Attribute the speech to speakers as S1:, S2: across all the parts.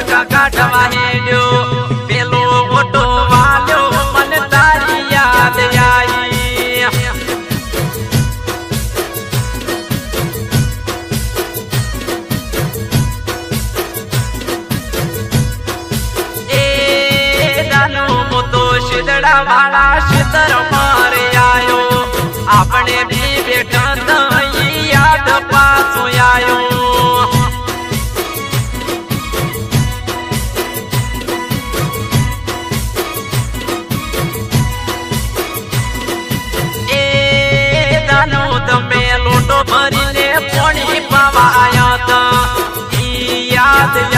S1: ટકા કાઢવા પેલો મોટો એ દાનો મોટો શિદડા વાળા શિતર મારે આવ્યો યાદ યાદ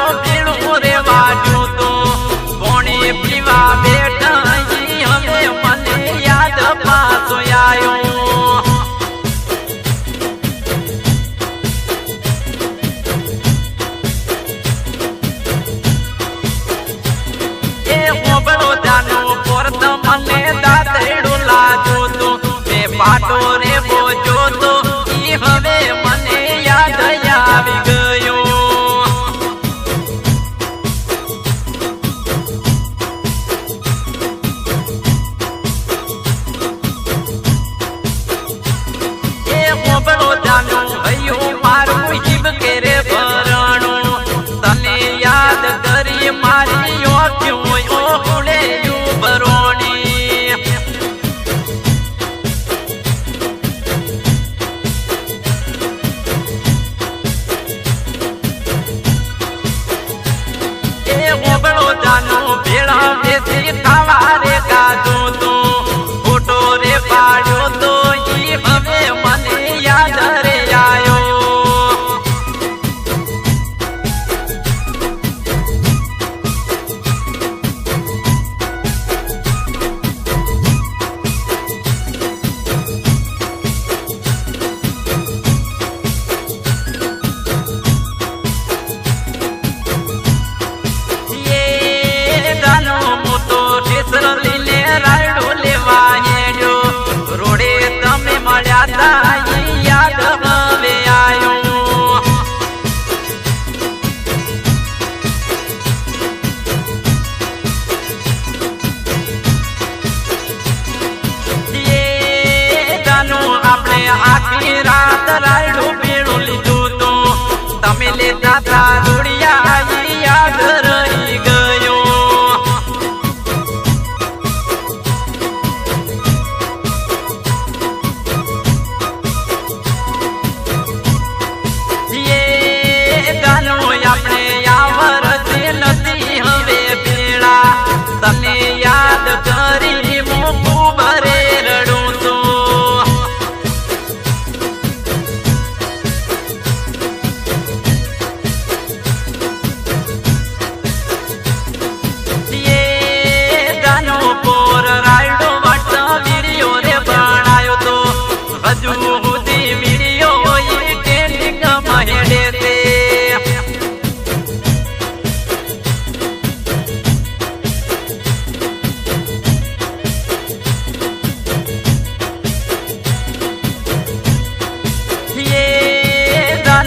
S1: આખી રાત રાય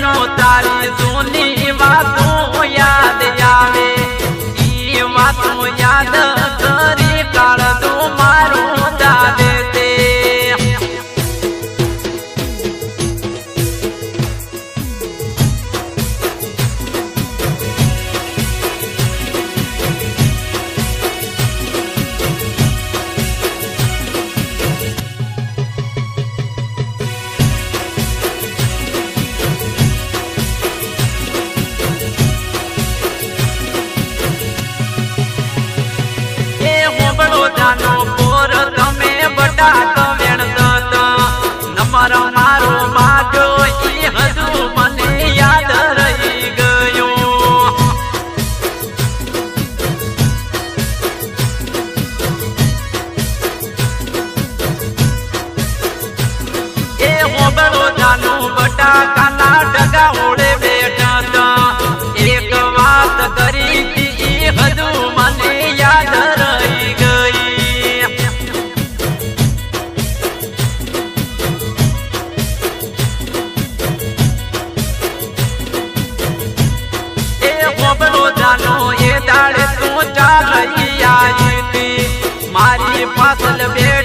S1: total. પાછળ બેઠ